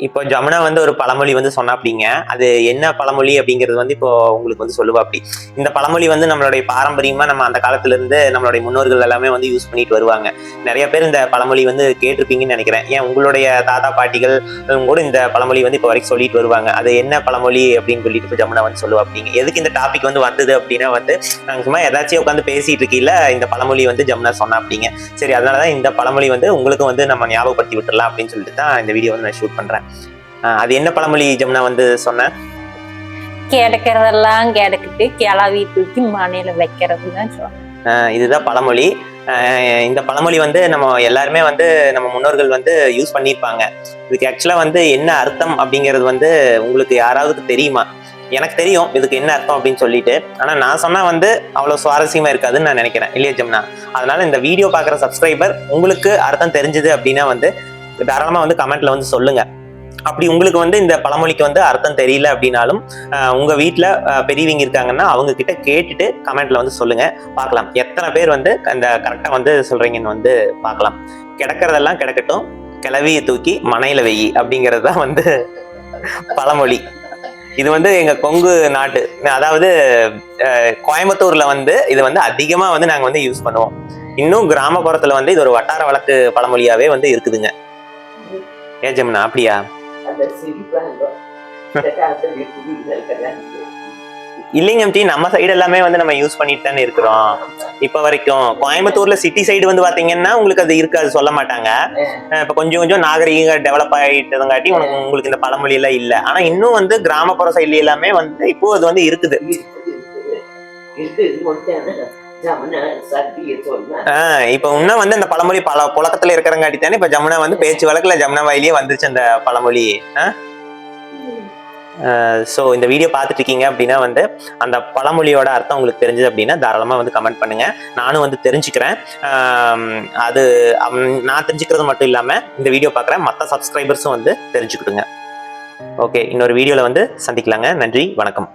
இப்போ ஜமுனா வந்து ஒரு பழமொழி வந்து சொன்னாப்பிடிங்க அது என்ன பழமொழி அப்படிங்கிறது வந்து இப்போ உங்களுக்கு வந்து சொல்லுவாப்படி இந்த பழமொழி வந்து நம்மளுடைய பாரம்பரியமா நம்ம அந்த காலத்துல இருந்து நம்மளுடைய முன்னோர்கள் எல்லாமே வந்து யூஸ் பண்ணிட்டு வருவாங்க. நிறைய பேர் இந்த பழமொழி வந்து கேட்டிருப்பீங்கன்னு நினைக்கிறேன். ஏன் உங்களுடைய தாத்தா பாட்டிகள் கூட இந்த பழமொழி வந்து இப்போ வரைக்கும் சொல்லிட்டு வருவாங்க. அது என்ன பழமொழி அப்படின்னு சொல்லிட்டு இப்போ ஜமுனா வந்து சொல்லுவாப்பிடிங்க எதுக்கு இந்த டாபிக் வந்து வந்தது அப்படின்னா வந்து நாங்கள் சும்மா ஏதாச்சும் உட்காந்து பேசிட்டு இருக்கையில இந்த பழமொழி வந்து ஜமுனா சொன்னா அப்படிங்க. சரி அதனாலதான் இந்த பழமொழி வந்து உங்களுக்கும் வந்து நம்ம ஞாபகப்படுத்தி விட்டுறலாம் அப்படின்னு சொல்லிட்டு தான் இந்த வீடியோ வந்து நான் ஷூட் பண்றேன். அது என்ன பழமொழி ஜமுனா வந்து சொன்னேன் கிடைக்கிறதெல்லாம் கிடைக்கிட்டு கிளவி தூக்கி மனையில வைக்கிறது தான் இதுதான் பழமொழி. இந்த பழமொழி வந்து நம்ம எல்லாருமே வந்து நம்ம முன்னோர்கள் வந்து யூஸ் பண்ணியிருப்பாங்க. இதுக்கு ஆக்சுவலா வந்து என்ன அர்த்தம் அப்படிங்கிறது வந்து உங்களுக்கு யாராவது தெரியுமா? எனக்கு தெரியும் இதுக்கு என்ன அர்த்தம் அப்படின்னு சொல்லிட்டு. ஆனா நான் சொன்னா வந்து அவ்வளவு சுவாரஸ்யமா இருக்காதுன்னு நான் நினைக்கிறேன். இல்லையா ஜம்னா? அதனால இந்த வீடியோ பார்க்குற சப்ஸ்கிரைபர் உங்களுக்கு அர்த்தம் தெரிஞ்சது அப்படின்னா வந்து தாராளமா வந்து கமெண்ட்ல வந்து சொல்லுங்க. அப்படி உங்களுக்கு வந்து இந்த பழமொழிக்கு வந்து அர்த்தம் தெரியல அப்படின்னாலும் உங்கள் வீட்டில் பெரியவங்க இருக்காங்கன்னா அவங்க கிட்ட கேட்டுட்டு கமெண்ட்ல வந்து சொல்லுங்க. பார்க்கலாம். எத்தனை பேர் வந்து அந்த கரெக்டாக வந்து சொல்றீங்கன்னு வந்து பார்க்கலாம். கிடக்கிறதெல்லாம் கிடக்கட்டும். கிளவியை தூக்கி மனையில வெயி அப்படிங்கிறது தான் வந்து பழமொழி. இது வந்து எங்க கொங்கு நாட்டு அதாவது கோயம்புத்தூரில் கோயம்புத்தூர்ல வந்து இது வந்து அதிகமா வந்து நாங்க வந்து யூஸ் பண்ணுவோம். இன்னும் கிராமப்புறத்துல வந்து இது ஒரு வட்டார வழக்கு பழமொழியாவே வந்து இருக்குதுங்க. ஏ அப்படியா? அந்த இல்லைங்க டி நம்ம சைடு எல்லாமே வந்து நம்ம யூஸ் பண்ணிட்டு தானே இருக்கிறோம். இப்ப வரைக்கும் கோயம்புத்தூர்ல சிட்டி சைடு வந்து பாத்தீங்கன்னா உங்களுக்கு அது இருக்காது சொல்ல மாட்டாங்க. இப்ப கொஞ்சம் கொஞ்சம் நாகரீக டெவலப் ஆயிட்டதுங்காட்டி உனக்கு உங்களுக்கு இந்த பழமொழி எல்லாம் இல்ல. ஆனா இன்னும் வந்து கிராமப்புற சைட்ல எல்லாமே வந்து இப்போ அது வந்து இருக்குது. இப்போ இப்ப இன்னும் வந்து அந்த பழமொழி பல புழக்கத்துல இருக்கிறங்காட்டி தானே இப்ப ஜமுனா வந்து பேச்சு வழக்குல ஜமுனா வாயிலேயே வந்துருச்சு அந்த பழமொழி. ஸோ இந்த வீடியோ பார்த்துட்டு இருக்கீங்க அப்படின்னா வந்து அந்த பழமொழியோட அர்த்தம் உங்களுக்கு தெரிஞ்சது அப்படின்னா தாராளமாக வந்து கமெண்ட் பண்ணுங்கள் நானும் வந்து தெரிஞ்சுக்கிறேன். அது நான் தெரிஞ்சுக்கிறது மட்டும் இல்லாமல் இந்த வீடியோ பார்க்குறேன் மற்ற சப்ஸ்கிரைபர்ஸும் வந்து தெரிஞ்சுக்கிடுங்க. ஓகே இன்னொரு வீடியோவில் வந்து சந்திக்கலாங்க. நன்றி வணக்கம்.